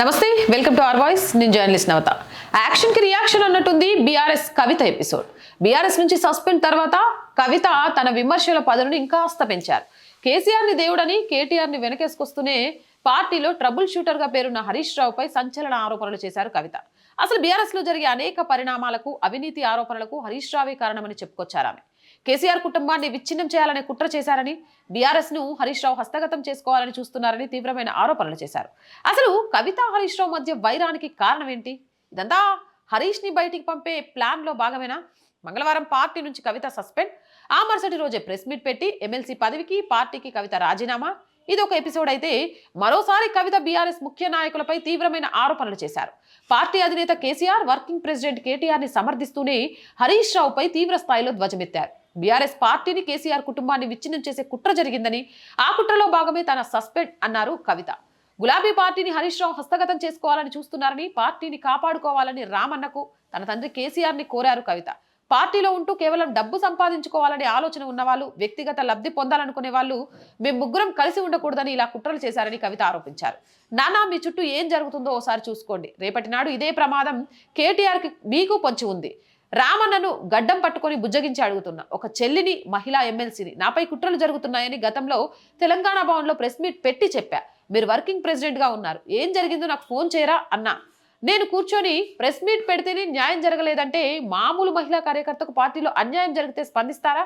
నమస్తే welcome to our voice. నేను journalist నవత. యాక్షన్కి రియాక్షన్ అన్నట్టుంది బీఆర్ఎస్ కవిత ఎపిసోడ్. బీఆర్ఎస్ నుంచి సస్పెండ్ తర్వాత కవిత తన విమర్శల పదవిని ఇంకాస్త పెంచారు. కేసీఆర్ని దేవుడని కేటీఆర్ని వెనకేసుకొస్తూనే పార్టీలో ట్రబుల్ షూటర్గా పేరున్న హరీష్ రావుపై సంచలన ఆరోపణలు చేశారు కవిత. అసలు బీఆర్ఎస్లో జరిగే అనేక పరిణామాలకు అవినీతి ఆరోపణలకు హరీష్ రావే కారణమని చెప్పుకొచ్చారు ఆమె. కేసీఆర్ కుటుంబాన్ని విచ్ఛిన్నం చేయాలనే కుట్ర చేశారని బీఆర్ఎస్ను హరీష్ రావు హస్తగతం చేసుకోవాలని చూస్తున్నారని తీవ్రమైన ఆరోపణలు చేశారు. అసలు కవిత హరీష్ రావు మధ్య వైరానికి కారణం ఏంటి ఇదంతా హరీష్ని బయటికి పంపే ప్లాన్లో భాగమేనా? మంగళవారం పార్టీ నుంచి కవిత సస్పెండ్. ఆ మరుసటి రోజే ప్రెస్ మీట్ పెట్టి ఎమ్మెల్సీ పదవికి పార్టీకి కవిత రాజీనామా? ఇది ఒక ఎపిసోడ్ అయితే మరోసారి కవిత బీఆర్ఎస్ ముఖ్య నాయకులపై తీవ్రమైన ఆరోపణలు చేశారు. పార్టీ అధినేత కేసీఆర్ వర్కింగ్ ప్రెసిడెంట్ కేటీఆర్ని సమర్థిస్తూనే హరీష్ రావుపై తీవ్ర స్థాయిలో ధ్వజమెత్తారు. బీఆర్ఎస్ పార్టీని కేసీఆర్ కుటుంబాన్ని విచ్ఛిన్నం చేసే కుట్ర జరిగిందని ఆ కుట్రలో భాగమే తన సస్పెండ్ అన్నారు కవిత. గులాబీ పార్టీని హరీష్ రావు హస్తగతం చేసుకోవాలని చూస్తున్నారని పార్టీని కాపాడుకోవాలని రామన్నకు తన తండ్రి కేసీఆర్ని కోరారు కవిత. పార్టీలో ఉంటూ కేవలం డబ్బు సంపాదించుకోవాలనే ఆలోచన ఉన్నవాళ్ళు వ్యక్తిగత లబ్ధి పొందాలనుకునే వాళ్ళు మేము ముగ్గురం కలిసి ఉండకూడదని ఇలా కుట్రలు చేశారని కవిత ఆరోపించారు. నానా మీ చుట్టూ ఏం జరుగుతుందో ఓసారి చూసుకోండి. రేపటి నాడు ఇదే ప్రమాదం కేటీఆర్కి మీకు పొంచి ఉంది. రామన్నను గడ్డం పట్టుకొని బుజ్జగించి అడుగుతున్నా. ఒక చెల్లిని మహిళా ఎమ్మెల్సీని నాపై కుట్రలు జరుగుతున్నాయని గతంలో తెలంగాణ భవన్లో ప్రెస్ మీట్ పెట్టి చెప్పా. మీరు వర్కింగ్ ప్రెసిడెంట్గా ఉన్నారు. ఏం జరిగిందో నాకు ఫోన్ చేయరా? అన్నా. నేను కూర్చొని ప్రెస్ మీట్ పెడితేనే న్యాయం జరగలేదంటే మామూలు మహిళా కార్యకర్తకు పార్టీలో అన్యాయం జరిగితే స్పందిస్తారా?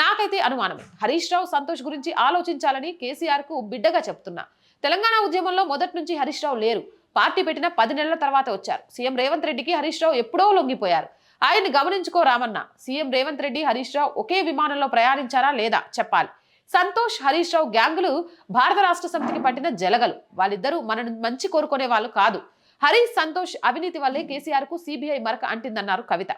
నాకైతే అనుమానమే. హరీష్ రావు సంతోష్ గురించి ఆలోచించాలని కేసీఆర్కు బిడ్డగా చెప్తున్నా. తెలంగాణ ఉద్యమంలో మొదటి నుంచి హరీష్ రావు లేరు. పార్టీ పెట్టిన పది నెలల తర్వాత వచ్చారు. సీఎం రేవంత్ రెడ్డికి హరీష్ రావు ఎప్పుడో లొంగిపోయారు. ఆయన్ని గమనించుకో రామన్న. సీఎం రేవంత్ రెడ్డి హరీష్ రావు ఒకే విమానంలో ప్రయాణించారా లేదా చెప్పాలి. సంతోష్ హరీష్ రావు గ్యాంగులు భారత రాష్ట్ర సమితికి పట్టిన జలగలు. వాళ్ళిద్దరూ మనను మంచి కోరుకునే వాళ్ళు కాదు. హరీష్ సంతోష్ అవినీతి వల్లే కేసీఆర్కు సిబిఐ మరక అంటిందన్నారు కవిత.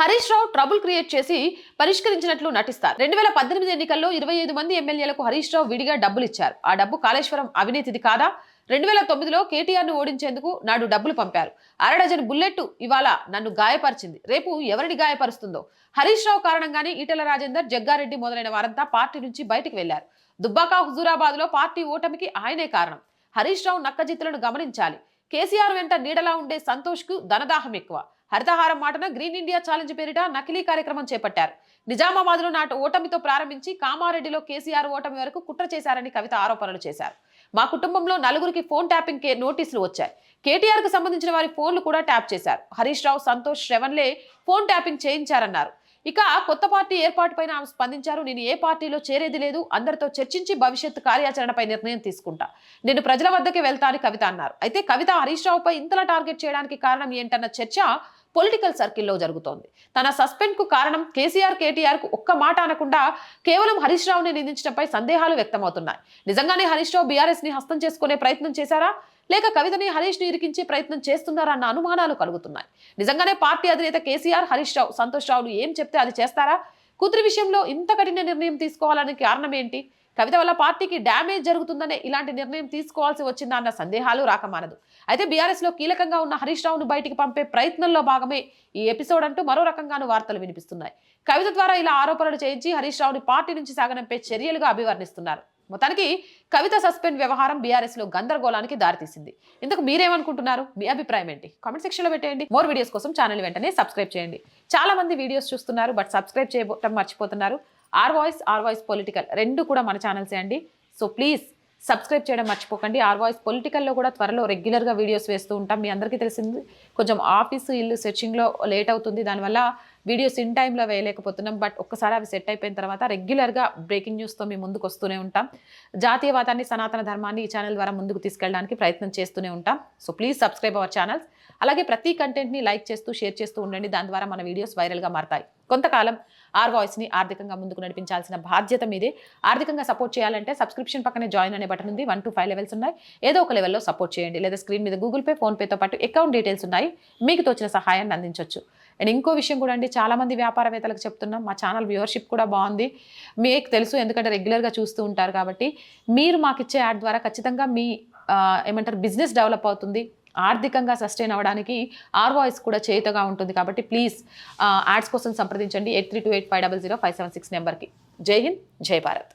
హరీష్ రావు ట్రబుల్ క్రియేట్ చేసి పరిష్కరించినట్లు నటిస్తారు. రెండు వేల పద్దెనిమిది ఎన్నికల్లో ఇరవై ఐదు మంది ఎమ్మెల్యేలకు హరీష్ రావు విడిగా డబ్బులు ఇచ్చారు ఆ డబ్బు కాళేశ్వరం అవినీతిది కాదా? రెండు వేల తొమ్మిదిలో కేటీఆర్ను ఓడించేందుకు నాడు డబ్బులు పంపారు. అరడజన్ బుల్లెట్ ఇవాళ నన్ను గాయపరిచింది. రేపు ఎవరిని గాయపరుస్తుందో? హరీష్ రావు కారణంగానే ఈటల రాజేందర్ జగ్గారెడ్డి మొదలైన వారంతా పార్టీ నుంచి బయటికి వెళ్ళారు దుబ్బాక హుజూరాబాద్లో పార్టీ ఓటమికి ఆయనే కారణం. హరీష్ రావు నక్కజిత్తులను గమనించాలి. కేసీఆర్ వెంట నీడలా ఉండే సంతోష్కు ధనదాహం ఎక్కువ. హరితహారం మాటన గ్రీన్ ఇండియా ఛాలెంజ్ పేరిట నకిలీ కార్యక్రమం చేపట్టారు. నిజామాబాద్లో నాటి ఓటమితో ప్రారంభించి కామారెడ్డిలో కేసీఆర్ ఓటమి వరకు కుట్ర చేశారని కవిత ఆరోపణలు చేశారు. మా కుటుంబంలో నలుగురికి ఫోన్ ట్యాపింగ్ నోటీసులు వచ్చాయి. కేటీఆర్కు సంబంధించిన వారి ఫోన్లు కూడా ట్యాప్ చేశారు. హరీష్ రావు సంతోష్ శ్రవణ్లే ఫోన్ ట్యాపింగ్ చేయించారన్నారు. ఇక కొత్త పార్టీ ఏర్పాటుపైన ఆమె స్పందించారు. నేను ఏ పార్టీలో చేరేది లేదు. అందరితో చర్చించి భవిష్యత్తు కార్యాచరణపై నిర్ణయం తీసుకుంటా. నేను ప్రజల వద్దకే వెళ్తా అని కవిత అన్నారు. అయితే కవిత హరీష్ రావుపై ఇంతలా టార్గెట్ చేయడానికి కారణం ఏంటన్న చర్చ పొలిటికల్ సర్కిల్లో జరుగుతోంది. తన సస్పెండ్కు కారణం కేసీఆర్ కేటీఆర్కు ఒక్క మాట అనకుండా కేవలం హరీష్ రావుని నిందించడంపై సందేహాలు వ్యక్తమవుతున్నాయి. నిజంగానే హరీష్ రావు బీఆర్ఎస్ని హస్తం చేసుకునే ప్రయత్నం చేశారా? లేక కవితని హరీష్ని ఇరికించే ప్రయత్నం చేస్తున్నారన్న అనుమానాలు కలుగుతున్నాయి. నిజంగానే పార్టీ అధినేత కేసీఆర్ హరీష్ రావు సంతోష్ రావులు ఏం చెప్తే అది చేస్తారా? కుదిరి విషయంలో ఇంత కఠిన నిర్ణయం తీసుకోవాలని కారణం ఏంటి? కవిత వల్ల పార్టీకి డ్యామేజ్ జరుగుతుందనే ఇలాంటి నిర్ణయం తీసుకోవాల్సి వచ్చిందా అన్న సందేహాలు రాకమానదు అయితే బీఆర్ఎస్లో కీలకంగా ఉన్న హరీష్ రావును బయటికి పంపే ప్రయత్నంలో భాగమే ఈ ఎపిసోడ్ అంటూ మరో రకంగాను వార్తలు వినిపిస్తున్నాయి. కవిత ద్వారా ఇలా ఆరోపణలు చేయించి హరీష్ రావుని పార్టీ నుంచి సాగనంపే చర్యలుగా అభివర్ణిస్తున్నారు. మొత్తానికి కవిత సస్పెండ్ వ్యవహారం బీఆర్ఎస్లో గందరగోళానికి దారితీసింది. ఇందుకు మీరేమనుకుంటున్నారు? మీ అభిప్రాయం ఏంటి? కామెంట్ సెక్షన్లో పెట్టేయండి. మోర్ వీడియోస్ కోసం ఛానల్ వెంటనే సబ్స్క్రైబ్ చేయండి. చాలా మంది వీడియోస్ చూస్తున్నారు బట్ సబ్స్క్రైబ్ చేయడం మర్చిపోతున్నారు. Our voice our voice political రెండు కూడా మన ఛానల్సే అండి? సో ప్లీజ్ సబ్స్క్రైబ్ చేయడం మర్చిపోకండి. ఆర్ వాయిస్ పొలిటికల్లో కూడా త్వరలో రెగ్యులర్గా వీడియోస్ వేస్తూ ఉంటాం. మీ అందరికీ తెలిసింది కొంచెం ఆఫీసు ఇల్లు సెర్చింగ్లో లేట్ అవుతుంది. దానివల్ల వీడియోస్ ఇన్ టైంలో వేయలేకపోతున్నాం. బట్ ఒక్కసారి అవి సెట్ అయిపోయిన తర్వాత రెగ్యులర్గా బ్రేకింగ్ న్యూస్తో మీ ముందుకు వస్తూనే ఉంటాం. జాతీయవాదాన్ని సనాతన ధర్మాన్ని ఈ ఛానల్ ద్వారా ముందుకు తీసుకెళ్ళడానికి ప్రయత్నం చేస్తూనే ఉంటాం. So please subscribe our channels అలాగే ప్రతి కంటెంట్ని లైక్ చేస్తూ షేర్ చేస్తూ ఉండండి. దాని ద్వారా మన వీడియోస్ వైరల్గా మారతాయి. కొంతకాలం ఆర్ వాయిస్ని ఆర్థికంగా ముందుకు నడిపించాల్సిన బాధ్యత మీదే. ఆర్థికంగా సపోర్ట్ చేయాలంటే సబ్స్క్రిప్షన్ పక్కనే జాయిన్ అనే బటన్ ఉంది. వన్ టు ఫైవ్ లెవెల్స్ ఉన్నాయి. ఏదో ఒక లెవెల్లో సపోర్ట్ చేయండి. లేదా స్క్రీన్ మీద గూగుల్ పే ఫోన్పేతో పాటు అకౌంట్ డీటెయిల్స్ ఉన్నాయి. మీకు తోచిన సహాయాన్ని అందించవచ్చు అండ్ ఇంకో విషయం కూడా అండి చాలామంది వ్యాపారవేత్తలకు చెప్తున్నాం మా ఛానల్ వ్యూవర్షిప్ కూడా బాగుంది మీకు తెలుసు ఎందుకంటే రెగ్యులర్గా చూస్తూ ఉంటారు కాబట్టి మీరు మాకు ఇచ్చే యాడ్ ద్వారా ఖచ్చితంగా మీ ఏమంటారు బిజినెస్ డెవలప్ అవుతుంది ఆర్థికంగా సస్టైన్ అవ్వడానికి ఆర్ వాయిస్ కూడా చేతగా ఉంటుంది కాబట్టి ప్లీజ్ యాడ్స్ కోసం సంప్రదించండి eight three two eight five double zero five seven six నెంబర్కి. జై హింద్ జై భారత్.